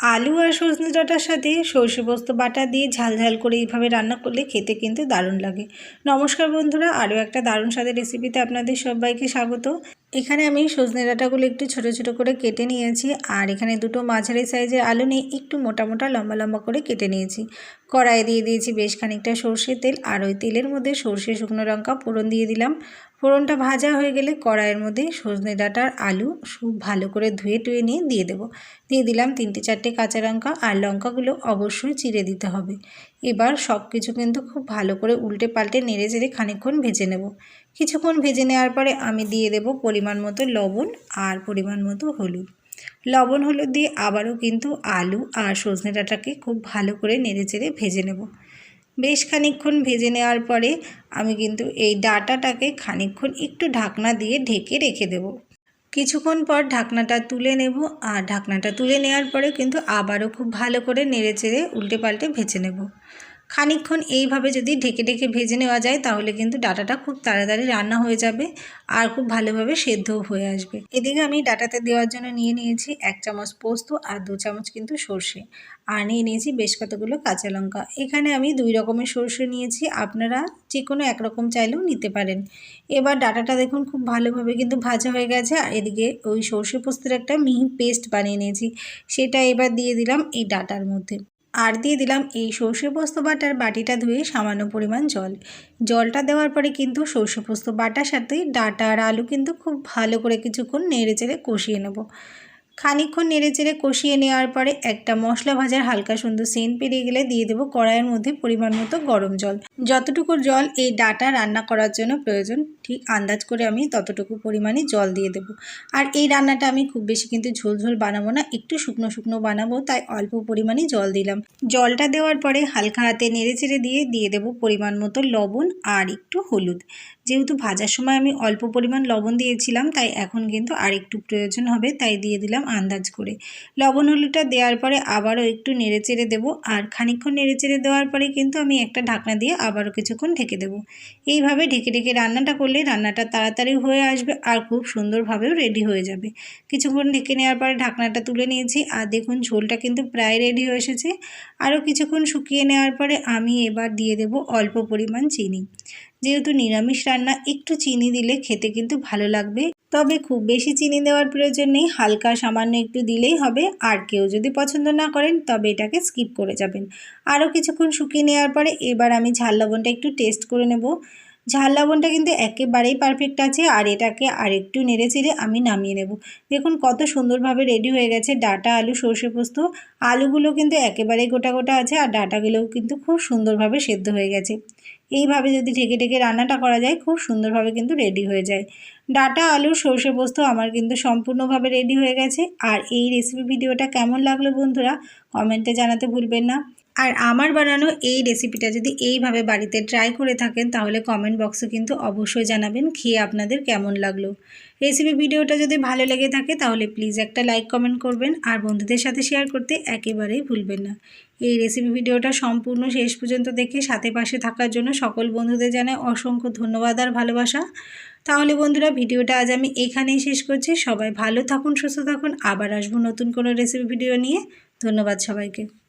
আলু আর সজনে ডাঁটার সাথে সর্ষে পোস্ত বাটা দিয়ে ঝাল ঝাল করে এইভাবে রান্না করলে খেতে কিন্তু দারুণ লাগে। নমস্কার বন্ধুরা, আরও একটা দারুণ স্বাদের রেসিপিতে আপনাদের সবাইকে স্বাগত। এখানে আমি সজনে ডাঁটাগুলো একটু ছোট ছোট করে কেটে নিয়েছি, আর এখানে দুটো মাঝারি সাইজের আলু নিয়ে একটু মোটা মোটা লম্বা লম্বা করে কেটে নিয়েছি। কড়াইয়ে দিয়ে দিয়েছি বেশ খানিকটা সর্ষের তেল, আর ওই তেলের মধ্যে সর্ষে শুকনো লঙ্কা ফোড়ন দিয়ে দিলাম। ফোড়নটা ভাজা হয়ে গেলে কড়াইয়ের মধ্যে সজনে ডাঁটার আলু খুব ভালো করে ধুয়ে টুয়ে নিয়ে দিয়ে দেবো। দিয়ে দিলাম তিনটে চারটে কাঁচা লঙ্কা, আর লঙ্কাগুলো অবশ্যই চিড়ে দিতে হবে। এবার সব কিছু কিন্তু খুব ভালো করে উল্টে পাল্টে নেড়ে চেড়ে খানিকক্ষণ ভেজে নেব। কিছুক্ষণ ভেজে নেওয়ার পরে আমি দিয়ে দেব পরিমাণ মতো লবণ আর পরিমাণ মতো হলুদ। লবণ হলুদ দিয়ে আবারও কিন্তু আলু আর সজনে ডাঁটাকে খুব ভালো করে নেড়ে চেড়ে ভেজে নেব। বেশ খানিকক্ষণ ভেজে নেওয়ার পরে আমি কিন্তু এই ডাটাটাকে খানিকক্ষণ একটু ঢাকনা দিয়ে ঢেকে রেখে দেব। কিছুক্ষণ পর ঢাকনাটা তুলে নেব, আর ঢাকনাটা তুলে নেওয়ার পরে কিন্তু আবারও খুব ভালো করে নেড়ে চেড়ে উল্টে পাল্টে ভেজে নেব। খানিকক্ষণ এইভাবে যদি ঢেকে ঢেকে ভেজে নেওয়া যায়, তাহলে কিন্তু ডাটাটা খুব তাড়াতাড়ি রান্না হয়ে যাবে আর খুব ভালোভাবে সেদ্ধও হয়ে আসবে। এদিকে আমি ডাটাতে দেওয়ার জন্য নিয়ে নিয়েছি এক চামচ পোস্ত আর দু চামচ কিন্তু সর্ষে। আর নিয়ে নিয়েছি বেশ কতগুলো কাঁচা লঙ্কা। এখানে আমি দুই রকমের সর্ষে নিয়েছি, আপনারা যে কোনো একরকম চাইলেও নিতে পারেন। এবার ডাটাটা দেখুন খুব ভালোভাবে কিন্তু ভাজা হয়ে গেছে। আর এদিকে ওই সর্ষে পোস্তের একটা মিহি পেস্ট বানিয়ে নিয়েছি, সেটা এবার দিয়ে দিলাম এই ডাটার মধ্যে। আর দিয়ে দিলাম এই সর্ষে পোস্ত বাটার বাটিটা ধুয়ে সামান্য পরিমাণ জল। জলটা দেওয়ার পরে কিন্তু সর্ষে পোস্ত বাটার সাথে ডাটা আর আলু কিন্তু খুব ভালো করে কিছুক্ষণ নেড়ে চেড়ে কষিয়ে নেব। খানিকক্ষণ নেড়ে চেড়ে কষিয়ে নেওয়ার পরে একটা মশলা ভাজার হালকা সুন্দর সেন্ট পেরিয়ে গেলে দিয়ে দেবো কড়াইয়ের মধ্যে পরিমাণ মতো গরম জল। যতটুকু জল এই ডাটা রান্না করার জন্য প্রয়োজন, ঠিক আন্দাজ করে আমি ততটুকু পরিমাণে জল দিয়ে দেবো। আর এই রান্নাটা আমি খুব বেশি কিন্তু ঝোল ঝোল বানাবো না, একটু শুকনো শুকনো বানাবো, তাই অল্প পরিমাণে জল দিলাম। জলটা দেওয়ার পরে হালকা হাতে নেড়ে চেড়ে দিয়ে দিয়ে দেবো পরিমাণ মতো লবণ আর একটু হলুদ। যেহেতু ভাজার সময় আমি অল্প পরিমাণ লবণ দিয়েছিলাম, তাই এখন কিন্তু আর একটু প্রয়োজন হবে, তাই দিয়ে দিলাম আন্দাজ করে। লবণ হলুদটা দেওয়ার পরে আবারও একটু নেড়ে চেড়ে দেবো, আর খানিক্ষণ নেড়ে চেড়ে দেওয়ার পরে কিন্তু আমি একটা ঢাকনা দিয়ে আবারও কিছুক্ষণ ঢেকে দেবো। এইভাবে ঢেকে ঢেকে রান্নাটা করলে রান্নাটা তাড়াতাড়ি হয়ে আসবে আর খুব সুন্দরভাবেও রেডি হয়ে যাবে। কিছুক্ষণ ঢেকে নেওয়ার পরে ঢাকনাটা তুলে নিয়েছি, আর দেখুন ঝোলটা কিন্তু প্রায় রেডি হয়ে এসেছে। আরও কিছুক্ষণ শুকিয়ে নেওয়ার পরে আমি এবার দিয়ে দেব অল্প পরিমাণ চিনি। যেহেতু নিরামিষ রান্না একটু চিনি দিলে খেতে কিন্তু ভালো লাগবে। তবে খুব বেশি চিনি দেওয়ার প্রয়োজন নেই, হালকা সামান্য একটু দিলেই হবে। আর কেউ যদি পছন্দ না করেন, তবে এটাকে স্কিপ করে যাবেন। আরও কিছুক্ষণ শুকিয়ে নেওয়ার পরে এবার আমি ঝাল লবণটা একটু টেস্ট করে নেব। ঝাল লবণটা কিন্তু একেবারেই পারফেক্ট আছে আর এটাকে আরেকটু নেড়ে চেড়ে আমি নামিয়ে নেব। দেখুন কত সুন্দরভাবে রেডি হয়ে গেছে ডাটা, আলু, সর্ষে পোস্ত। আলুগুলো কিন্তু একেবারেই গোটা গোটা আছে আর ডাটাগুলোও কিন্তু খুব সুন্দরভাবে সেদ্ধ হয়ে গেছে। এইভাবে যদি ঢেকে ঢেকে রান্নাটা করা যায়, খুব সুন্দরভাবে কিন্তু রেডি হয়ে যায়। ডাটা, আলু, সর্ষে পোস্ত আমার কিন্তু সম্পূর্ণভাবে রেডি হয়ে গেছে। আর এই রেসিপি ভিডিওটা কেমন লাগল বন্ধুরা কমেন্টে জানাতে ভুলবেন না। আর আমার বানানো এই রেসিপিটা যদি এইভাবে বাড়িতে ট্রাই করে থাকেন, তাহলে কমেন্ট বক্সে কিন্তু অবশ্যই জানাবেন খেয়ে আপনাদের কেমন লাগল। রেসিপি ভিডিওটা যদি ভালো লেগে থাকে, তাহলে প্লিজ একটা লাইক কমেন্ট করবেন আর বন্ধুদের সাথে শেয়ার করতে একেবারেই ভুলবেন না। এই রেসিপি ভিডিওটা সম্পূর্ণ শেষ পর্যন্ত দেখে সাথে পাশে থাকার জন্য সকল বন্ধুদের জানাই অসংখ্য ধন্যবাদ আর ভালোবাসা। তাহলে বন্ধুরা, ভিডিওটা আজ আমি এখানেই শেষ করছি। সবাই ভালো থাকুন, সুস্থ থাকুন। আবার আসব নতুন কোনো রেসিপি ভিডিও নিয়ে। ধন্যবাদ সবাইকে।